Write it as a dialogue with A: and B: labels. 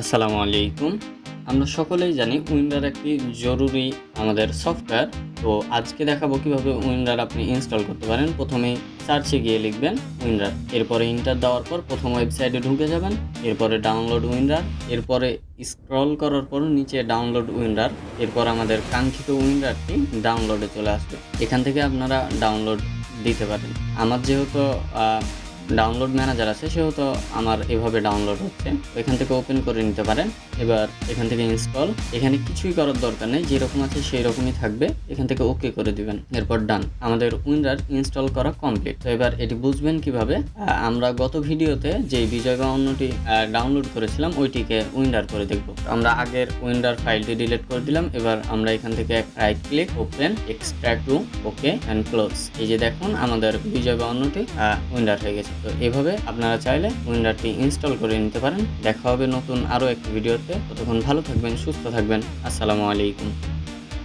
A: আসসালামু আলাইকুম। আমরা সকলেই জানি উইন্ডার একটি জরুরি আমাদের সফটওয়্যার। তো আজকে দেখাবো কীভাবে উইন্ডার আপনি ইনস্টল করতে পারেন। প্রথমে সার্চে গিয়ে লিখবেন উইন্ডার। এরপরে ইন্টার দেওয়ার পর প্রথম ওয়েবসাইটে ঢুকে যাবেন। এরপরে ডাউনলোড উইন্ডার। এরপরে স্ক্রল করার পর নিচে ডাউনলোড উইন্ডার। এরপর আমাদের কাঙ্ক্ষিত উইন্ডারটি ডাউনলোডে চলে আসবে। এখান থেকে আপনারা ডাউনলোড দিতে পারেন। আমার যেহেতু ডাউনলোড ম্যানেজার আছে সেহেতু আমার এভাবে ডাউনলোড হচ্ছে। এখান থেকে ওপেন করে নিতে পারেন। এবার এখান থেকে ইনস্টল এখানে কিছুই করার দরকার নেই, যেরকম আছে সেই রকমই থাকবে। এখান থেকে ওকে করে দিবেন, এরপর ডান আমাদের উইন্ডার ইনস্টল করা কমপ্লিট তো এবার এটি বুঝবেন কীভাবে? আমরা গত ভিডিওতে যে বিজয় বাউন্নটি ডাউনলোড করেছিলাম, ওইটিকে উইন্ডার করে দেখব। আমরা আগের উইন্ডার ফাইলটি ডিলিট করে দিলাম। এবার আমরা এখান থেকে right click open extract to okay and close এই যে দেখুন, আমাদের বিজয় বাউন্নটি উইন্ডার হয়ে গেছে। তো এভাবে আপনারা চাইলে উইন্ডারটি ইনস্টল করে নিতে পারেন। দেখা হবে নতুন আরও একটি ভিডিওতে। ততক্ষণ ভালো থাকবেন, সুস্থ থাকবেন। আসসালামু আলাইকুম।